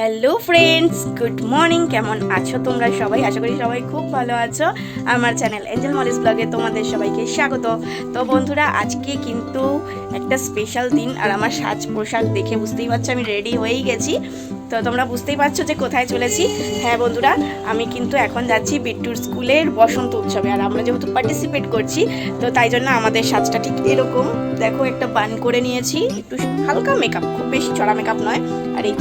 Hello friends good morning কেমন আছো তোমরা সবাই? আশা করি সবাই খুব ভালো আছো। আমার চ্যানেল এঞ্জেল মলিস ব্লগে তোমাদের সবাইকে স্বাগত। তো বন্ধুরা, আজকে কিন্তু একটা স্পেশাল দিন আর আমার সাজ পোশাক দেখে বুঝতেই পারছ, আমি রেডি হয়েই গেছি। তো তোমরা বুঝতেই পারছ যে কোথায় চলেছি। হ্যাঁ বন্ধুরা, আমি কিন্তু এখন যাচ্ছি বিট্টুর স্কুলের বসন্ত উৎসবে। আর আমরা যেহেতু পার্টিসিপেট করছি, তো তাই জন্য আমাদের সাজটা ঠিক এরকম। দেখো, একটা বান করে নিয়েছি। একটু হালকা মেকআপ খুব বেশি চড়া মেকআপ নয়। আর এই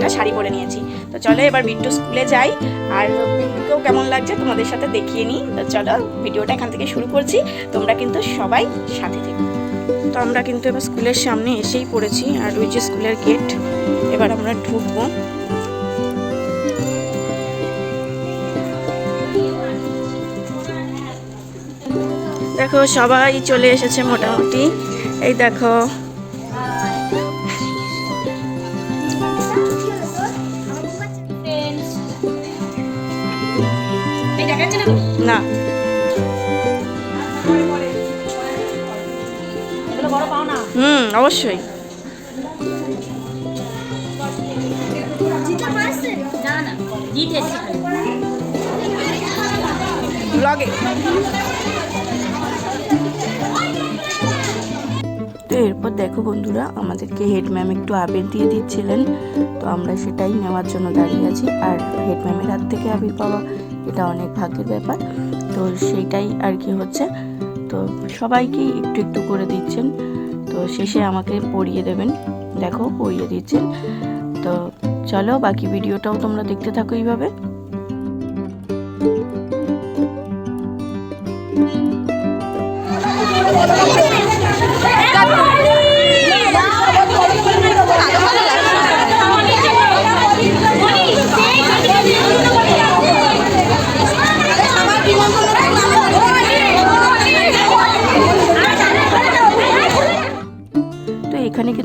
একটা শাড়ি পরে নিয়েছি। তো চলো এবার বিট্টু স্কুলে যাই। আর বিট্টুকেও কেমন লাগছে তোমাদের সাথে দেখিয়ে নিই। তো চলো ভিডিওটা এখান থেকে শুরু করছি। তোমরা কিন্তু সবাই সাথে থেকো। তো আমরা কিন্তু এবার স্কুলের সামনে এসেই পড়েছি। আর ওই যে স্কুলের গেট, এবার আমরা ঢুকবো। দেখো, সবাই চলে এসেছে মোটামুটি। এই দেখো না। হুম, অবশ্যই। তো এরপর দেখো বন্ধুরা, আমাদেরকে হেড ম্যাম একটু আবির দিয়ে দিচ্ছিলেন। তো আমরা সেটাই নেওয়ার জন্য দাঁড়িয়ে আছি। আর হেড ম্যামের হাত থেকে আবির পাওয়া এটা অনেক ভাগ্যের ব্যাপার। তো সেটাই আর কি হচ্ছে। তো সবাইকেই একটু একটু করে দিচ্ছেন। তো শেষে আমাকে পড়িয়ে দেবেন। দেখো, পড়িয়ে দিচ্ছেন। তো চলো, বাকি ভিডিওটাও তোমরা দেখতে থাকো এইভাবে।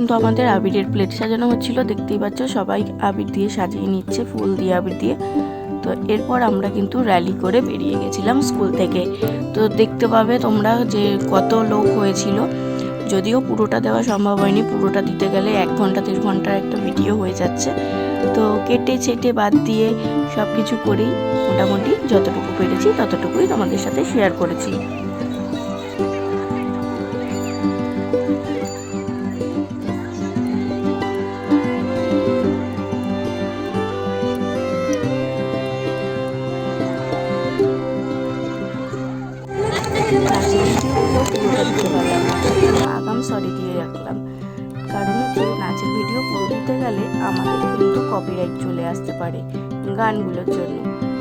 কিন্তু আমাদের আবিরের প্লেট সাজানো হচ্ছিল, দেখতেই পাচ্ছ, সবাই আবির দিয়ে সাজিয়ে নিচ্ছে, ফুল দিয়ে আবির দিয়ে। তো এরপর আমরা কিন্তু র্যালি করে বেরিয়ে গেছিলাম স্কুল থেকে। তো দেখতে পাবে তোমরা যে কত লোক হয়েছিল, যদিও পুরোটা দেওয়া সম্ভব হয়নি, পুরোটা দিতে গেলে এক ঘণ্টা, দেড় ঘণ্টার একটা ভিডিও হয়ে যাচ্ছে। তো কেটে ছেটে বাদ দিয়ে সব কিছু করেই মোটামুটি যতটুকু পেরেছি, ততটুকুই তোমাদের সাথে শেয়ার করেছি। আগাম সরি দিয়ে রাখলাম। কারণ হচ্ছে নাচের ভিডিও পুরো দিতে গেলে আমাদের কিন্তু কপিরাইট চলে আসতে পারে গানগুলোর জন্য।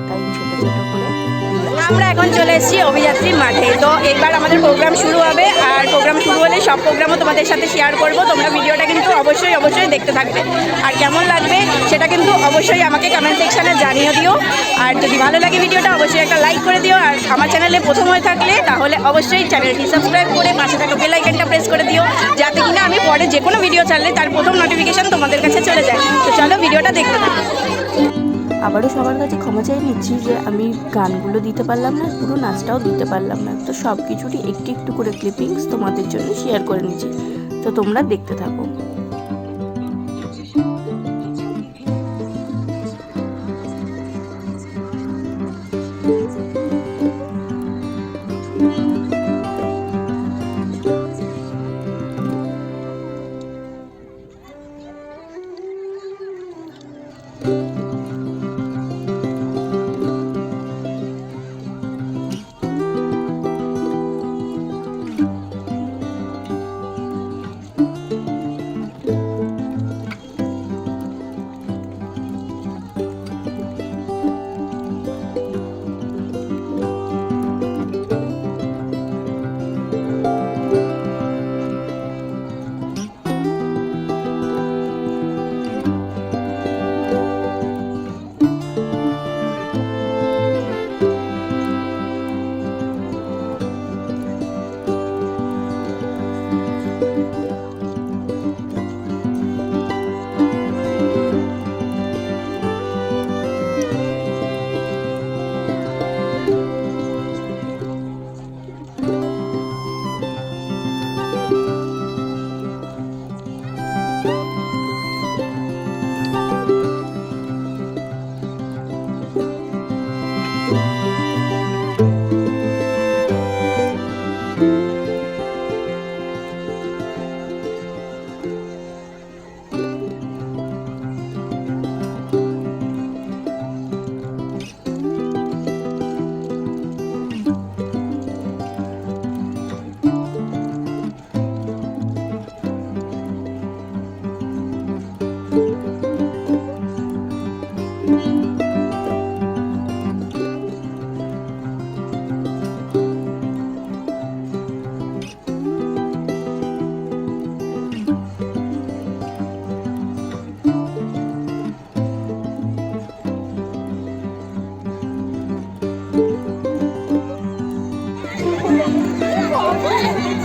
তাই ছোটো ছোটো করে আমরা এখন চলে এসেছি অভিযাত্রী মাঠে। তো এবার আমাদের প্রোগ্রাম শুরু হবে, আর প্রোগ্রাম শুরু হলে সব প্রোগ্রামও তোমাদের সাথে শেয়ার করব। তোমরা ভিডিওটা কিন্তু অবশ্যই অবশ্যই দেখতে থাকবে। আর কেমন লাগবে সেটা কিন্তু অবশ্যই আমাকে কমেন্ট সেকশনে জানিয়ে দিও। আর যদি ভালো লাগে ভিডিওটা, অবশ্যই একটা লাইক করে দিও। আর আমার চ্যানেলে প্রথম হয়ে থাকলে, তাহলে অবশ্যই চ্যানেলটি সাবস্ক্রাইব করে পাশে থাকা বেল আইকনটা প্রেস করে দিও। যাতে কিনা আমি পরে যে কোনো ভিডিও ছাড়লে তার প্রথম নোটিফিকেশান তোমাদের কাছে চলে যায়। তো চলো ভিডিওটা দেখতে থাকো। আবারও সবার কাছে ক্ষমা চাই নিচ্ছি যে আমি গানগুলো দিতে পারলাম না, পুরো নাচটাও দিতে পারলাম না। তো সব কিছুরই একটু একটু করে ক্লিপিংস তোমাদের জন্য শেয়ার করে নিচ্ছি। তো তোমরা দেখতে থাকো।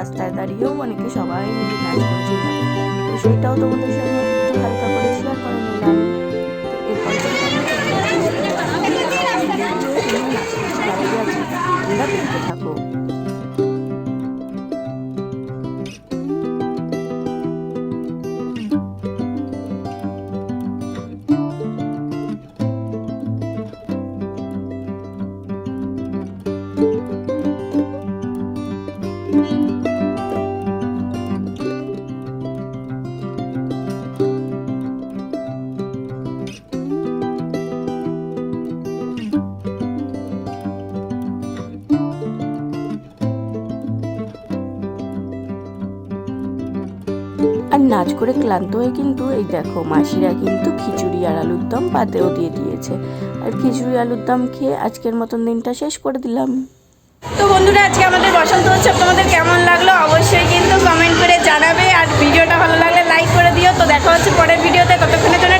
রাস্তায় দাঁড়িয়েও অনেকে সবাই মিলে নাচ করছে। তো সেটাও তোমাদের সঙ্গে একটু হালকা করে নাচ করে ক্লান্ত হয়ে কিন্তু এই দেখো মাসিরা কিন্তু খিচুড়ি আর আলুর দম পাতেও দিয়ে দিয়েছে। আর খিচুড়ি, আলুর দম খেয়ে আজকের মতন দিনটা শেষ করে দিলাম। তো বন্ধুরা, আজকে আমাদের বসন্ত উৎসব, তোমাদের কেমন লাগল? অবশ্যই কিন্তু কমেন্ট করে জানাবে। আর ভিডিওটা ভালো লাগলে লাইক করে দিও। তো দেখা হচ্ছে পরের ভিডিওতে। ততক্ষণের জন্য